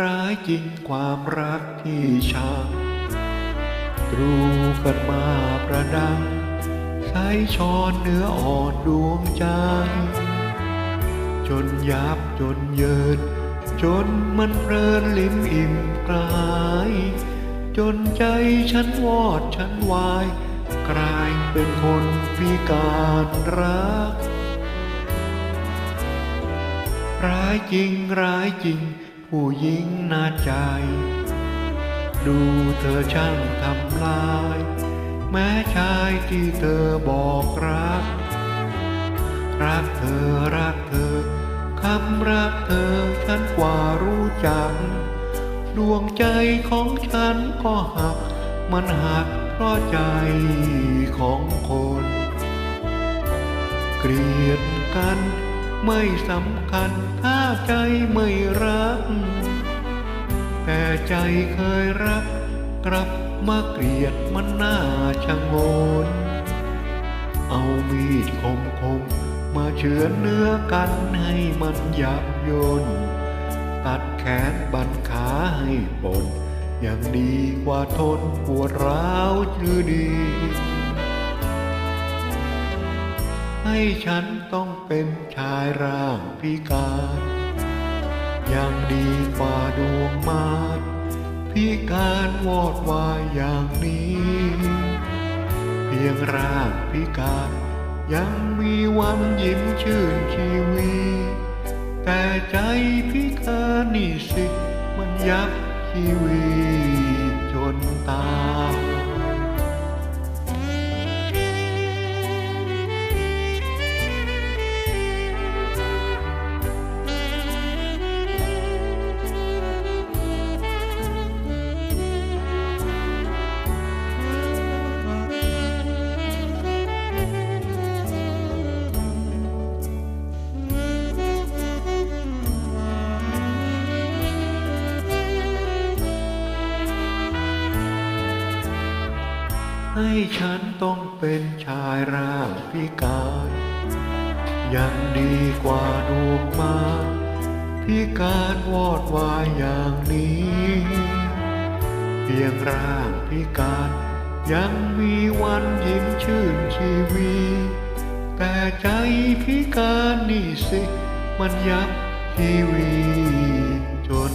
ร้ายจริงความรักที่ช่างตรูกันมาประดัง ใช้ช้อนเนื้ออ่อนดวงใจ จนยับจนเยิน จนมันเพลินลิ้มอิ่มกลาย จนใจฉันวอดฉันวาย กลายเป็นคนพิการรัก ร้ายจริงร้ายจริง ผู้หญิงน่าใจ ดูเธอช่างทำลาย แม้ชายที่เธอบอกรัก รักเธอรักเธอคำรักเธอฉันกว่ารู้จัก ดวงใจของฉันก็หัก มันหักเพราะใจของคน เกลียดกัน ไม่สำคัญถ้าใจไม่รัก แต่ใจเคยรัก กลับมาเกลียดมันน่าชะงน เอามีดคมคมมาเฉือนเนื้อกันให้มันยับยนตัดแขนบันขาให้ปนยังดีกว่าทนปวดร้าวชื่อดี ให้ฉันต้องเป็นชายร่างพิการยังดีกว่าดวงมารพิการวอดวายอย่างนี้ เพียงร่างพิการยังมีวันยิ้มชื่นชีวีแต่ใจพิการนี่สิมันยับชีวีจนตาย ให้ฉันต้องเป็นชายร่างพิการ ยังดีกว่าดวงมาพิการวอดวายอย่างนี้ เพียงร่างพิการยังมีวันยิ้มชื่นชีวี แต่ใจพิการนี่สิ มันยับชีวีจน